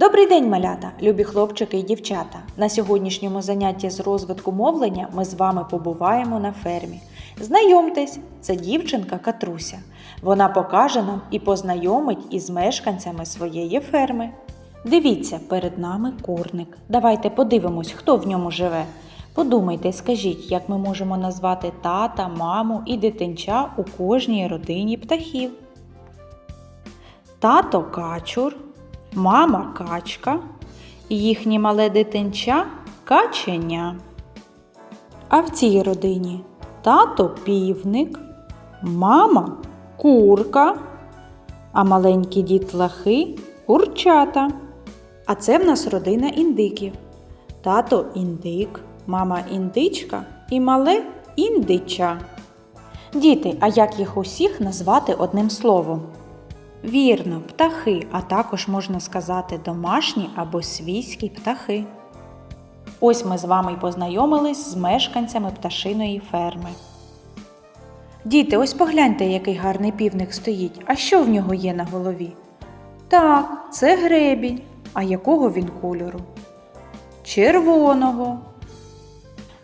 Добрий день, малята, любі хлопчики і дівчата. На сьогоднішньому занятті з розвитку мовлення ми з вами побуваємо на фермі. Знайомтесь, це дівчинка Катруся. Вона покаже нам і познайомить із мешканцями своєї ферми. Дивіться, перед нами курник. Давайте подивимось, хто в ньому живе. Подумайте, скажіть, як ми можемо назвати тата, маму і дитинча у кожній родині птахів. Тато качур, мама качка і їхнє мале дитинча каченя. А в цій родині тато півник, мама курка, а маленькі дітлахи курчата. А це в нас родина індиків. Тато індик, мама індичка і мале індича. Діти, а як їх усіх назвати одним словом? Вірно, птахи, а також можна сказати домашні або свійські птахи. Ось ми з вами й познайомились з мешканцями пташиної ферми. Діти, ось погляньте, який гарний півник стоїть. А що в нього є на голові? Так, це гребінь. А якого він кольору? Червоного.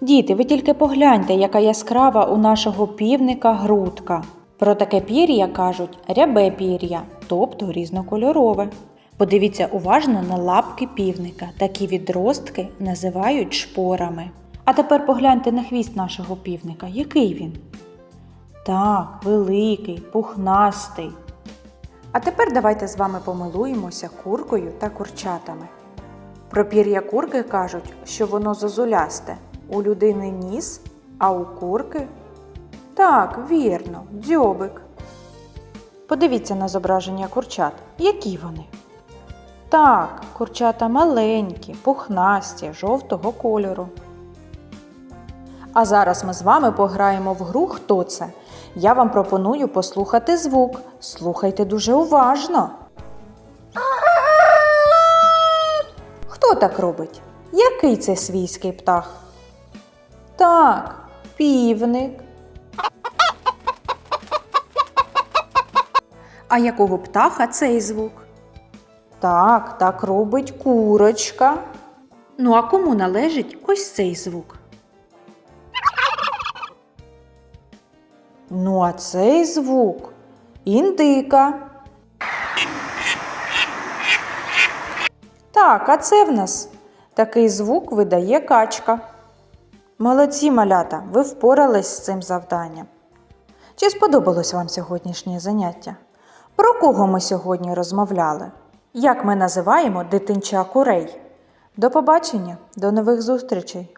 Діти, ви тільки погляньте, яка яскрава у нашого півника грудка. Про таке пір'я кажуть рябе пір'я, тобто різнокольорове. Подивіться уважно на лапки півника. Такі відростки називають шпорами. А тепер погляньте на хвіст нашого півника. Який він? Так, великий, пухнастий. А тепер давайте з вами помилуємося куркою та курчатами. Про пір'я курки кажуть, що воно зозулясте. У людини ніс, а у курки так, вірно, дзьобик. Подивіться на зображення курчат. Які вони? Так, курчата маленькі, пухнасті, жовтого кольору. А зараз ми з вами пограємо в гру Хто це? Я вам пропоную послухати звук. Слухайте дуже уважно. Хто так робить? Який це свійський птах? Так, півник. А якого птаха цей звук? Так, так робить курочка. Ну а кому належить ось цей звук? Ну, а цей звук індика. Так, а це в нас такий звук видає качка. Молодці малята, ви впорались з цим завданням. Чи сподобалось вам сьогоднішнє заняття? Про кого ми сьогодні розмовляли? Як ми називаємо дитинча курей? До побачення, до нових зустрічей!